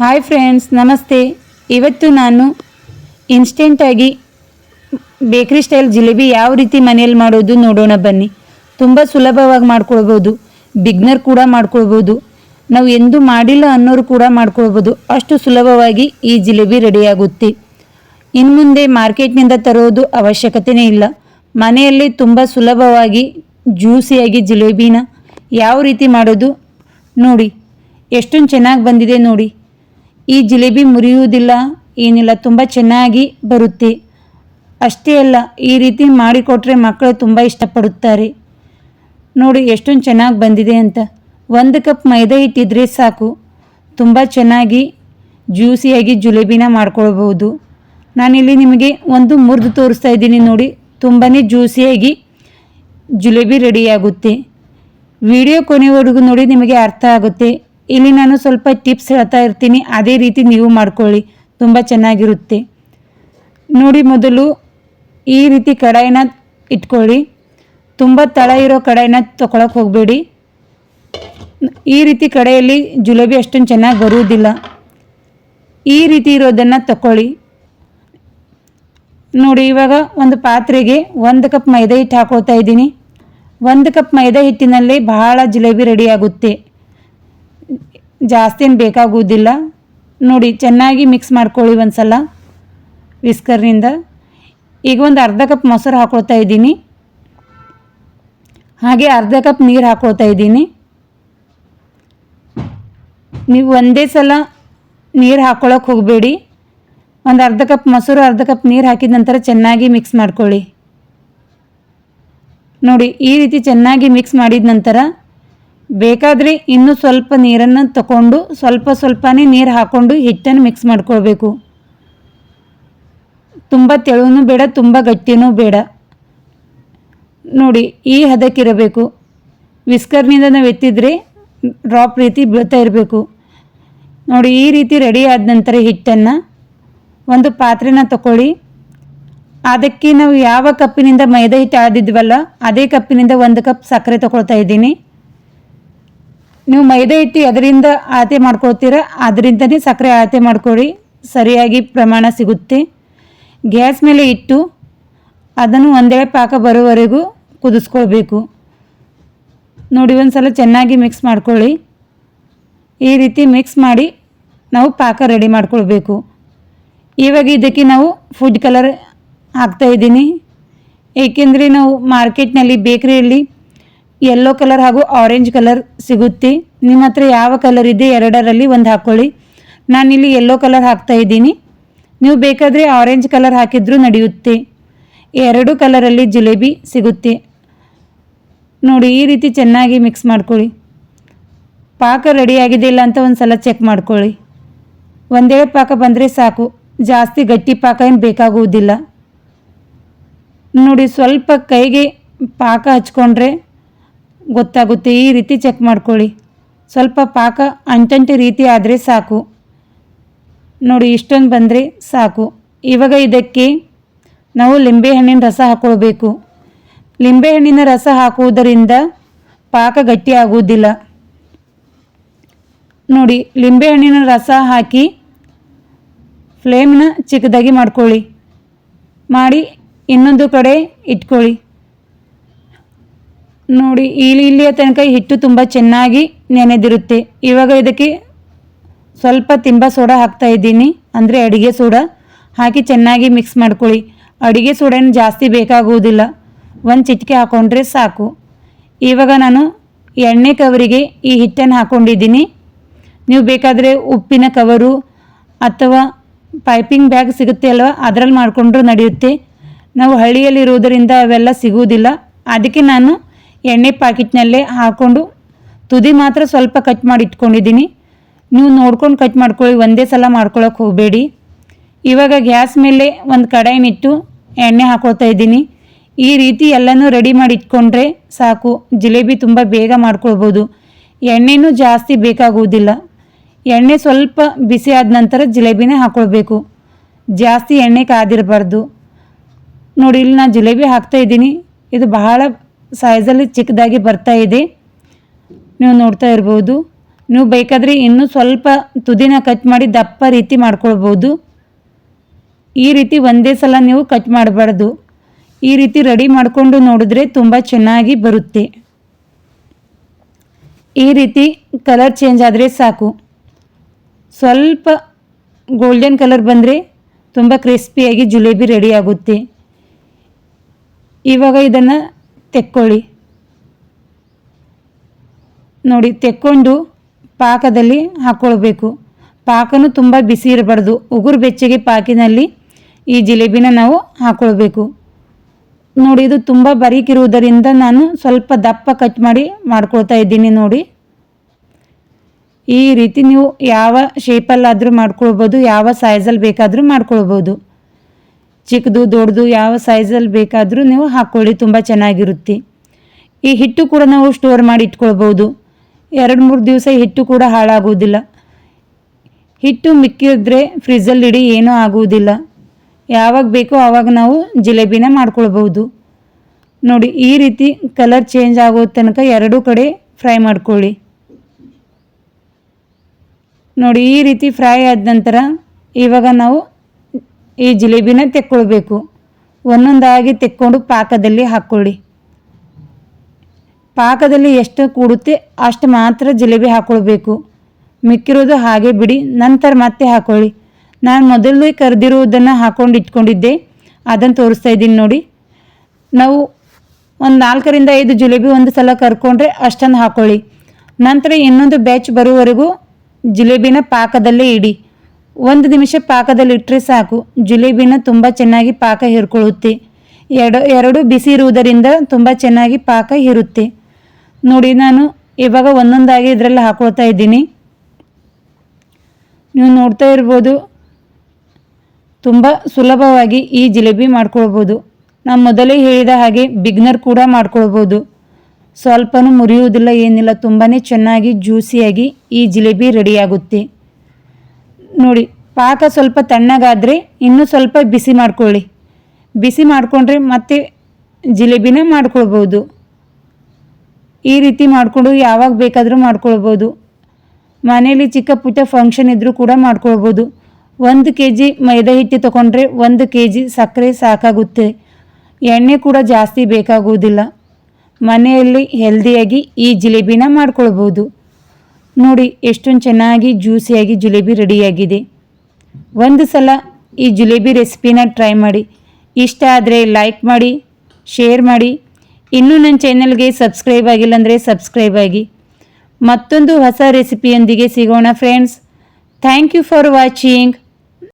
Hi friends ನಮಸ್ತೆ. ಇವತ್ತು ನಾನು ಇನ್ಸ್ಟೆಂಟಾಗಿ ಬೇಕ್ರಿ ಸ್ಟೈಲ್ ಜಿಲೇಬಿ ಯಾವ ರೀತಿ ಮನೆಯಲ್ಲಿ ಮಾಡೋದು ನೋಡೋಣ ಬನ್ನಿ. ತುಂಬ ಸುಲಭವಾಗಿ ಮಾಡ್ಕೊಳ್ಬೋದು. ಬಿಗ್ನರ್ ಕೂಡ ಮಾಡ್ಕೊಳ್ಬೋದು. ನಾವು ಎಂದೂ ಮಾಡಿಲ್ಲ ಅನ್ನೋರು ಕೂಡ ಮಾಡ್ಕೊಳ್ಬೋದು. ಅಷ್ಟು ಸುಲಭವಾಗಿ ಈ ಜಿಲೇಬಿ ರೆಡಿಯಾಗುತ್ತೆ. ಇನ್ನು ಮುಂದೆ ಮಾರ್ಕೆಟ್ನಿಂದ ತರೋದು ಅವಶ್ಯಕತೆಯೇ ಇಲ್ಲ. ಮನೆಯಲ್ಲಿ ತುಂಬ ಸುಲಭವಾಗಿ ಜ್ಯೂಸಿಯಾಗಿ ಜಿಲೇಬಿನ ಯಾವ ರೀತಿ ಮಾಡೋದು ನೋಡಿ. ಎಷ್ಟೊಂದು ಚೆನ್ನಾಗಿ ಬಂದಿದೆ ನೋಡಿ. ಈ ಜಿಲೇಬಿ ಮುರಿಯುವುದಿಲ್ಲ, ಏನಿಲ್ಲ, ತುಂಬ ಚೆನ್ನಾಗಿ ಬರುತ್ತೆ. ಅಷ್ಟೇ ಅಲ್ಲ, ಈ ರೀತಿ ಮಾಡಿಕೊಟ್ರೆ ಮಕ್ಕಳು ತುಂಬ ಇಷ್ಟಪಡುತ್ತಾರೆ. ನೋಡಿ, ಎಷ್ಟೊಂದು ಚೆನ್ನಾಗಿ ಬಂದಿದೆ ಅಂತ. ಒಂದು ಕಪ್ ಮೈದಾ ಹಿಟ್ಟಿದ್ರೆ ಸಾಕು. ತುಂಬ ಚೆನ್ನಾಗಿ, ಜ್ಯೂಸಿಯಾಗಿ ಜುಲೇಬಿನ ಮಾಡ್ಕೊಳ್ಬೋದು ನಾನಿಲ್ಲಿ ನಿಮಗೆ ಒಂದು ಮುರಿದು ತೋರಿಸ್ತಾ ಇದ್ದೀನಿ ನೋಡಿ. ತುಂಬಾ ಜ್ಯೂಸಿಯಾಗಿ ಜಿಲೇಬಿ ರೆಡಿಯಾಗುತ್ತೆ. ವಿಡಿಯೋ ಕೊನೆವರೆಗೂ ನೋಡಿ, ನಿಮಗೆ ಅರ್ಥ ಆಗುತ್ತೆ. ಇಲ್ಲಿ ನಾನು ಸ್ವಲ್ಪ ಟಿಪ್ಸ್ ಹೇಳ್ತಾ ಇರ್ತೀನಿ. ಅದೇ ರೀತಿ ನೀವು ಮಾಡ್ಕೊಳ್ಳಿ. ತುಂಬ ಚೆನ್ನಾಗಿರುತ್ತೆ. ನೋಡಿ ಮೊದಲು ಈ ರೀತಿ ಕಡಾಯಿನ ಇಟ್ಕೊಳ್ಳಿ. ತುಂಬ ತಳ ಇರೋ ಕಡಾಯಿನ ತೊಗೊಳಕ್ಕೆ ಹೋಗಬೇಡಿ. ಈ ರೀತಿ ಕಡೆಯಲ್ಲಿ ಜಿಲೇಬಿ ಅಷ್ಟೊಂದು ಚೆನ್ನಾಗಿ ಬರುವುದಿಲ್ಲ ಈ ರೀತಿ ಇರೋದನ್ನು ತಗೊಳ್ಳಿ ನೋಡಿ ಇವಾಗ ಒಂದು ಪಾತ್ರೆಗೆ ಒಂದು ಕಪ್ ಮೈದಾ ಹಿಟ್ಟು ಹಾಕೊಳ್ತಾ ಇದ್ದೀನಿ. ಒಂದು ಕಪ್ ಮೈದಾ ಹಿಟ್ಟಿನಲ್ಲಿ ಬಹಳ ಜಿಲೇಬಿ ರೆಡಿ ಆಗುತ್ತೆ. ಜಾಸ್ತಿ ಬೇಕಾಗುವುದಿಲ್ಲ ನೋಡಿ, ಚೆನ್ನಾಗಿ ಮಿಕ್ಸ್ ಮಾಡ್ಕೊಳ್ಳಿ ಒಂದು ಸಲ ವಿಸ್ಕರ್ನಿಂದ ಈಗ ಒಂದು ಅರ್ಧ ಕಪ್ ಮೊಸರು ಹಾಕ್ಕೊಳ್ತಾ ಇದ್ದೀನಿ. ಹಾಗೆ ಅರ್ಧ ಕಪ್ ನೀರು ಹಾಕ್ಕೊಳ್ತಾ ಇದ್ದೀನಿ. ನೀವು ಒಂದೇ ಸಲ ನೀರು ಹಾಕ್ಕೊಳ್ಳೋಕೆ ಹೋಗಬೇಡಿ. ಒಂದು ಅರ್ಧ ಕಪ್ ಮೊಸರು, ಅರ್ಧ ಕಪ್ ನೀರು ಹಾಕಿದ ನಂತರ ಚೆನ್ನಾಗಿ ಮಿಕ್ಸ್ ಮಾಡ್ಕೊಳ್ಳಿ. ನೋಡಿ, ಈ ರೀತಿ ಚೆನ್ನಾಗಿ ಮಿಕ್ಸ್ ಮಾಡಿದ ನಂತರ ಬೇಕಾದರೆ ಇನ್ನೂ ಸ್ವಲ್ಪ ನೀರನ್ನು ತಗೊಂಡು ಸ್ವಲ್ಪ ಸ್ವಲ್ಪನೇ ನೀರು ಹಾಕ್ಕೊಂಡು ಹಿಟ್ಟನ್ನು ಮಿಕ್ಸ್ ಮಾಡ್ಕೊಳ್ಬೇಕು. ತುಂಬ ತೆಳುವೂ ಬೇಡ, ತುಂಬ ಗಟ್ಟಿನೂ ಬೇಡ. ನೋಡಿ, ಈ ಹದಕ್ಕಿರಬೇಕು. ವಿಸ್ಕರ್ನಿಂದ ನಾವು ಎತ್ತಿದ್ರೆ ಡ್ರಾಪ್ ರೀತಿ ಬೀಳ್ತಾ ಇರಬೇಕು. ನೋಡಿ, ಈ ರೀತಿ ರೆಡಿ ಆದ ನಂತರ ಹಿಟ್ಟನ್ನು ಒಂದು ಪಾತ್ರೆನ ತಗೊಳ್ಳಿ ಅದಕ್ಕೆ ನಾವು ಯಾವ ಕಪ್ಪಿನಿಂದ ಮೈದಾ ಹಿಟ್ಟು ಆದಿದ್ವಲ್ಲ, ಅದೇ ಕಪ್ಪಿನಿಂದ ಒಂದು ಕಪ್ ಸಕ್ಕರೆ ತಗೊಳ್ತಾ ಇದ್ದೀನಿ. ನೀವು ಮೈದಾ ಹಿಟ್ಟು ಅದರಿಂದ ಅಳತೆ ಮಾಡ್ಕೊಳ್ತೀರಾ, ಅದರಿಂದನೇ ಸಕ್ಕರೆ ಅಳತೆ ಮಾಡ್ಕೊಳ್ಳಿ. ಸರಿಯಾಗಿ ಪ್ರಮಾಣ ಸಿಗುತ್ತೆ. ಗ್ಯಾಸ್ ಮೇಲೆ ಇಟ್ಟು ಅದನ್ನು ಒಂದೇ ಪಾಕ ಬರೋವರೆಗೂ ಕುದಿಸ್ಕೊಳ್ಬೇಕು. ನೋಡಿ ಒಂದು ಸಲ ಚೆನ್ನಾಗಿ ಮಿಕ್ಸ್ ಮಾಡ್ಕೊಳ್ಳಿ. ಈ ರೀತಿ ಮಿಕ್ಸ್ ಮಾಡಿ ನಾವು ಪಾಕ ರೆಡಿ ಮಾಡ್ಕೊಳ್ಬೇಕು. ಇವಾಗ ಇದಕ್ಕೆ ನಾವು ಫುಡ್ ಕಲರ್ ಹಾಕ್ತಾಯಿದ್ದೀನಿ ಏಕೆಂದರೆ ನಾವು ಮಾರ್ಕೆಟ್ನಲ್ಲಿ ಬೇಕ್ರಿಯಲ್ಲಿ ಯೆಲ್ಲೋ ಕಲರ್ ಹಾಗೂ ಆರೆಂಜ್ ಕಲರ್ ಸಿಗುತ್ತೆ. ನಿಮ್ಮ ಹತ್ರ ಯಾವ ಕಲರ್ ಇದೆ ಎರಡರಲ್ಲಿ ಒಂದು ಹಾಕ್ಕೊಳ್ಳಿ ನಾನಿಲ್ಲಿ ಯೆಲ್ಲೋ ಕಲರ್ ಹಾಕ್ತಾ ಇದ್ದೀನಿ. ನೀವು ಬೇಕಾದರೆ ಆರೆಂಜ್ ಕಲರ್ ಹಾಕಿದ್ರೂ ನಡೆಯುತ್ತೆ. ಎರಡು ಕಲರಲ್ಲಿ ಜಿಲೇಬಿ ಸಿಗುತ್ತೆ. ನೋಡಿ, ಈ ರೀತಿ ಚೆನ್ನಾಗಿ ಮಿಕ್ಸ್ ಮಾಡ್ಕೊಳ್ಳಿ. ಪಾಕ ರೆಡಿಯಾಗಿದೆ ಇಲ್ಲ ಅಂತ ಒಂದು ಸಲ ಚೆಕ್ ಮಾಡ್ಕೊಳ್ಳಿ. ಒಂದೇ ಪಾಕ ಬಂದರೆ ಸಾಕು. ಜಾಸ್ತಿ ಗಟ್ಟಿ ಪಾಕ ಏನು ಬೇಕಾಗುವುದಿಲ್ಲ. ನೋಡಿ, ಸ್ವಲ್ಪ ಕೈಗೆ ಪಾಕ ಹಚ್ಕೊಂಡ್ರೆ ಗೊತ್ತಾಗುತ್ತೆ, ಈ ರೀತಿ ಚೆಕ್ ಮಾಡ್ಕೊಳ್ಳಿ. ಸ್ವಲ್ಪ ಪಾಕ ಅಂಟಂಟಿ ರೀತಿ ಆದರೆ ಸಾಕು. ನೋಡಿ, ಇಷ್ಟೊಂದು ಬಂದರೆ ಸಾಕು. ಇವಾಗ ಇದಕ್ಕೆ ನಾವು ಲಿಂಬೆಹಣ್ಣಿನ ರಸ ಹಾಕ್ಕೊಳ್ಬೇಕು ಲಿಂಬೆಹಣ್ಣಿನ ರಸ ಹಾಕುವುದರಿಂದ ಪಾಕ ಗಟ್ಟಿಯಾಗುವುದಿಲ್ಲ ನೋಡಿ ಲಿಂಬೆಹಣ್ಣಿನ ರಸ ಹಾಕಿ ಫ್ಲೇಮ್ನ ಚಿಕ್ಕದಾಗಿ ಮಾಡ್ಕೊಳ್ಳಿ. ಮಾಡಿ ಇನ್ನೊಂದು ಕಡೆ ಇಟ್ಕೊಳ್ಳಿ. ನೋಡಿ, ಇಲ್ಲಿ ಇಲ್ಲಿಯ ತನಕ ಹಿಟ್ಟು ತುಂಬ ಚೆನ್ನಾಗಿ ನೆನೆದಿರುತ್ತೆ. ಇವಾಗ ಇದಕ್ಕೆ ಸ್ವಲ್ಪ ತಿಂಬ ಸೋಡಾ ಹಾಕ್ತಾ ಇದ್ದೀನಿ. ಅಂದರೆ ಅಡುಗೆ ಸೋಡಾ. ಹಾಕಿ ಚೆನ್ನಾಗಿ ಮಿಕ್ಸ್ ಮಾಡ್ಕೊಳ್ಳಿ. ಅಡುಗೆ ಸೋಡಾನು ಜಾಸ್ತಿ ಬೇಕಾಗುವುದಿಲ್ಲ. ಒಂದು ಚಿಟಿಕೆ ಹಾಕ್ಕೊಂಡ್ರೆ ಸಾಕು. ಇವಾಗ ನಾನು ಎಣ್ಣೆ ಕವರಿಗೆ ಈ ಹಿಟ್ಟನ್ನು ಹಾಕ್ಕೊಂಡಿದ್ದೀನಿ ನೀವು ಬೇಕಾದರೆ ಉಪ್ಪಿನ ಕವರು ಅಥವಾ ಪೈಪಿಂಗ್ ಬ್ಯಾಗ್ ಸಿಗುತ್ತೆ ಅಲ್ವ, ಅದರಲ್ಲಿ ಮಾಡಿಕೊಂಡ್ರೂ ನಡೆಯುತ್ತೆ. ನಾವು ಹಳ್ಳಿಯಲ್ಲಿರುವುದರಿಂದ ಅವೆಲ್ಲ ಸಿಗುವುದಿಲ್ಲ. ಅದಕ್ಕೆ ನಾನು ಎಣ್ಣೆ ಪ್ಯಾಕೆಟ್ನಲ್ಲೇ ಹಾಕ್ಕೊಂಡು ತುದಿ ಮಾತ್ರ ಸ್ವಲ್ಪ ಕಟ್ ಮಾಡಿ ಇಟ್ಕೊಂಡಿದ್ದೀನಿ. ನೀವು ನೋಡ್ಕೊಂಡು ಕಟ್ ಮಾಡ್ಕೊಳ್ಳಿ, ಒಂದೇ ಸಲ ಮಾಡ್ಕೊಳ್ಳೋಕೆ ಹೋಗಬೇಡಿ. ಇವಾಗ ಗ್ಯಾಸ್ ಮೇಲೆ ಒಂದು ಕಡಾಯಿನಿಟ್ಟು ಎಣ್ಣೆ ಹಾಕೊಳ್ತಾ ಇದ್ದೀನಿ. ಈ ರೀತಿ ಎಲ್ಲನೂ ರೆಡಿ ಮಾಡಿ ಇಟ್ಕೊಂಡ್ರೆ ಸಾಕು. ಜಿಲೇಬಿ ತುಂಬ ಬೇಗ ಮಾಡ್ಕೊಳ್ಬೋದು. ಎಣ್ಣೆನೂ ಜಾಸ್ತಿ ಬೇಕಾಗುವುದಿಲ್ಲ. ಎಣ್ಣೆ ಸ್ವಲ್ಪ ಬಿಸಿ ಆದ ನಂತರ ಜಿಲೇಬಿನೇ ಹಾಕ್ಕೊಳ್ಬೇಕು ಜಾಸ್ತಿ ಎಣ್ಣೆ ಕಾದಿರಬಾರ್ದು. ನೋಡಿ, ಇಲ್ಲಿ ನಾನು ಜಿಲೇಬಿ ಹಾಕ್ತಾ ಇದ್ದೀನಿ. ಇದು ಬಹಳ ಸೈಜಲ್ಲಿ ಚಿಕ್ಕದಾಗಿ ಬರ್ತಾ ಇದೆ. ನೀವು ನೋಡ್ತಾ ಇರ್ಬೋದು. ನೀವು ಬೇಕಾದರೆ ಇನ್ನೂ ಸ್ವಲ್ಪ ತುದಿನ ಕಟ್ ಮಾಡಿ ದಪ್ಪ ರೀತಿ ಮಾಡ್ಕೊಳ್ಬೋದು. ಈ ರೀತಿ ಒಂದೇ ಸಲ ನೀವು ಕಟ್ ಮಾಡಬಾರ್ದು. ಈ ರೀತಿ ರೆಡಿ ಮಾಡಿಕೊಂಡು ನೋಡಿದ್ರೆ ತುಂಬ ಚೆನ್ನಾಗಿ ಬರುತ್ತೆ. ಈ ರೀತಿ ಕಲರ್ ಚೇಂಜ್ ಆದರೆ ಸಾಕು. ಸ್ವಲ್ಪ ಗೋಲ್ಡನ್ ಕಲರ್ ಬಂದರೆ ತುಂಬ ಕ್ರಿಸ್ಪಿಯಾಗಿ ಜಿಲೇಬಿ ರೆಡಿ ಆಗುತ್ತೆ. ಇವಾಗ ಇದನ್ನು ತೆಕ್ಕೊಳ್ಳಿ. ನೋಡಿ, ತೆಕ್ಕೊಂಡು ಪಾಕದಲ್ಲಿ ಹಾಕ್ಕೊಳ್ಬೇಕು ಪಾಕನೂ ತುಂಬ ಬಿಸಿ ಇರಬಾರ್ದು. ಉಗುರು ಬೆಚ್ಚಗೆ ಪಾಕಿನಲ್ಲಿ ಈ ಜಿಲೇಬಿನ ನಾವು ಹಾಕ್ಕೊಳ್ಬೇಕು ನೋಡಿ, ಇದು ತುಂಬ ಬರೀಕಿರುವುದರಿಂದ ನಾನು ಸ್ವಲ್ಪ ದಪ್ಪ ಕಟ್ ಮಾಡಿ ಮಾಡ್ಕೊಳ್ತಾ ಇದ್ದೀನಿ ನೋಡಿ. ಈ ರೀತಿ ನೀವು ಯಾವ ಶೇಪಲ್ಲಾದರೂ ಮಾಡ್ಕೊಳ್ಬೋದು, ಯಾವ ಸೈಜಲ್ಲಿ ಬೇಕಾದರೂ ಮಾಡ್ಕೊಳ್ಬೋದು. ಚಿಕ್ಕದು, ದೊಡ್ಡದು ಯಾವ ಸೈಜಲ್ಲಿ ಬೇಕಾದರೂ ನೀವು ಹಾಕ್ಕೊಳ್ಳಿ ತುಂಬ ಚೆನ್ನಾಗಿರುತ್ತೆ. ಈ ಹಿಟ್ಟು ಕೂಡ ನಾವು ಸ್ಟೋರ್ ಮಾಡಿ ಇಟ್ಕೊಳ್ಬೋದು. ಎರಡು, ಮೂರು ದಿವಸ ಹಿಟ್ಟು ಕೂಡ ಹಾಳಾಗುವುದಿಲ್ಲ ಹಿಟ್ಟು ಮಿಕ್ಕಿದ್ರೆ ಫ್ರಿಜ್ಜಲ್ಲಿ ಇಡಿ, ಏನೂ ಆಗುವುದಿಲ್ಲ ಯಾವಾಗ ಬೇಕೋ ಆವಾಗ ನಾವು ಜಿಲೇಬಿನ ಮಾಡ್ಕೊಳ್ಬೋದು. ನೋಡಿ, ಈ ರೀತಿ ಕಲರ್ ಚೇಂಜ್ ಆಗೋ ತನಕ ಎರಡೂ ಕಡೆ ಫ್ರೈ ಮಾಡ್ಕೊಳ್ಳಿ. ನೋಡಿ, ಈ ರೀತಿ ಫ್ರೈ ಆದ ನಂತರ ಇವಾಗ ನಾವು ಈ ಜಿಲೇಬಿನ ತೆಕ್ಕೊಳ್ಬೇಕು. ಒಂದೊಂದಾಗಿ ತೆಕ್ಕೊಂಡು ಪಾಕದಲ್ಲಿ ಹಾಕ್ಕೊಳ್ಳಿ ಪಾಕದಲ್ಲಿ ಎಷ್ಟು ಕೂಡುತ್ತೆ ಅಷ್ಟು ಮಾತ್ರ ಜಿಲೇಬಿ ಹಾಕ್ಕೊಳ್ಬೇಕು ಮಿಕ್ಕಿರೋದು ಹಾಗೆ ಬಿಡಿ, ನಂತರ ಮತ್ತೆ ಹಾಕ್ಕೊಳ್ಳಿ ನಾನು ಮೊದಲು ಕರೆದಿರುವುದನ್ನು ಹಾಕ್ಕೊಂಡು ಇಟ್ಕೊಂಡಿದ್ದೆ. ಅದನ್ನು ತೋರಿಸ್ತಾ ಇದ್ದೀನಿ ನೋಡಿ. ನಾವು ಒಂದು ನಾಲ್ಕರಿಂದ ಐದು ಜಿಲೇಬಿ ಒಂದು ಸಲ ಕರ್ಕೊಂಡ್ರೆ ಅಷ್ಟನ್ನು ಹಾಕ್ಕೊಳ್ಳಿ ನಂತರ ಇನ್ನೊಂದು ಬ್ಯಾಚ್ ಬರುವವರೆಗೂ ಜಿಲೇಬಿನ ಪಾಕದಲ್ಲೇ ಇಡಿ. ಒಂದು ನಿಮಿಷ ಪಾಕದಲ್ಲಿ ಇಟ್ಟರೆ ಸಾಕು. ಜಿಲೇಬಿನ ತುಂಬ ಚೆನ್ನಾಗಿ ಪಾಕ ಹೀರ್ಕೊಳ್ಳುತ್ತೆ. ಎರಡು ಎರಡು ಬಿಸಿ ಇರುವುದರಿಂದ ತುಂಬ ಚೆನ್ನಾಗಿ ಪಾಕ ಇರುತ್ತೆ ನೋಡಿ, ನಾನು ಇವಾಗ ಒಂದೊಂದಾಗಿ ಇದರಲ್ಲಿ ಹಾಕೊಳ್ತಾ ಇದ್ದೀನಿ. ನೀವು ನೋಡ್ತಾ ಇರ್ಬೋದು, ತುಂಬ ಸುಲಭವಾಗಿ ಈ ಜಿಲೇಬಿ ಮಾಡ್ಕೊಳ್ಬೋದು. ನಾನು ಮೊದಲೇ ಹೇಳಿದ ಹಾಗೆ ಬಿಗ್ನರ್ ಕೂಡ ಮಾಡ್ಕೊಳ್ಬೋದು. ಸ್ವಲ್ಪನೂ ಮುರಿಯುವುದಿಲ್ಲ, ಏನಿಲ್ಲ ತುಂಬಾ ಚೆನ್ನಾಗಿ ಜ್ಯೂಸಿಯಾಗಿ ಈ ಜಿಲೇಬಿ ರೆಡಿಯಾಗುತ್ತೆ. ನೋಡಿ, ಪಾಕ ಸ್ವಲ್ಪ ತಣ್ಣಗಾದರೆ ಇನ್ನೂ ಸ್ವಲ್ಪ ಬಿಸಿ ಮಾಡ್ಕೊಳ್ಳಿ. ಬಿಸಿ ಮಾಡಿಕೊಂಡ್ರೆ ಮತ್ತೆ ಜಿಲೇಬಿನ ಮಾಡ್ಕೊಳ್ಬೋದು. ಈ ರೀತಿ ಮಾಡಿಕೊಂಡು ಯಾವಾಗ ಬೇಕಾದರೂ ಮಾಡ್ಕೊಳ್ಬೋದು. ಮನೆಯಲ್ಲಿ ಚಿಕ್ಕ ಪುಟ್ಟ ಫಂಕ್ಷನ್ ಇದ್ದರೂ ಕೂಡ ಮಾಡ್ಕೊಳ್ಬೋದು. ಒಂದು ಕೆ ಜಿ ಮೈದಾ ಹಿಟ್ಟು ತೊಗೊಂಡ್ರೆ ಒಂದು ಕೆ ಜಿ ಸಕ್ಕರೆ ಸಾಕಾಗುತ್ತೆ. ಎಣ್ಣೆ ಕೂಡ ಜಾಸ್ತಿ ಬೇಕಾಗುವುದಿಲ್ಲ. ಮನೆಯಲ್ಲಿ ಹೆಲ್ದಿಯಾಗಿ ಈ ಜಿಲೇಬಿನ ಮಾಡ್ಕೊಳ್ಬೋದು. ನೋಡಿ, ಎಷ್ಟೊಂದು ಚೆನ್ನಾಗಿ, ಜ್ಯೂಸಿಯಾಗಿ, ಜಿಲೇಬಿ ರೆಡಿಯಾಗಿದೆ. ಒಂದು ಸಲ ಈ ಜಿಲೇಬಿ ರೆಸಿಪಿನ ಟ್ರೈ ಮಾಡಿ. ಇಷ್ಟ ಆದರೆ ಲೈಕ್ ಮಾಡಿ, ಶೇರ್ ಮಾಡಿ. ಇನ್ನೂ ನನ್ನ ಚಾನೆಲ್ಗೆ ಸಬ್ಸ್ಕ್ರೈಬ್ ಆಗಿಲ್ಲ ಅಂದರೆ ಸಬ್ಸ್ಕ್ರೈಬ್ ಆಗಿ. ಮತ್ತೊಂದು ಹೊಸ ರೆಸಿಪಿಯೊಂದಿಗೆ ಸಿಗೋಣ friends thank you for watching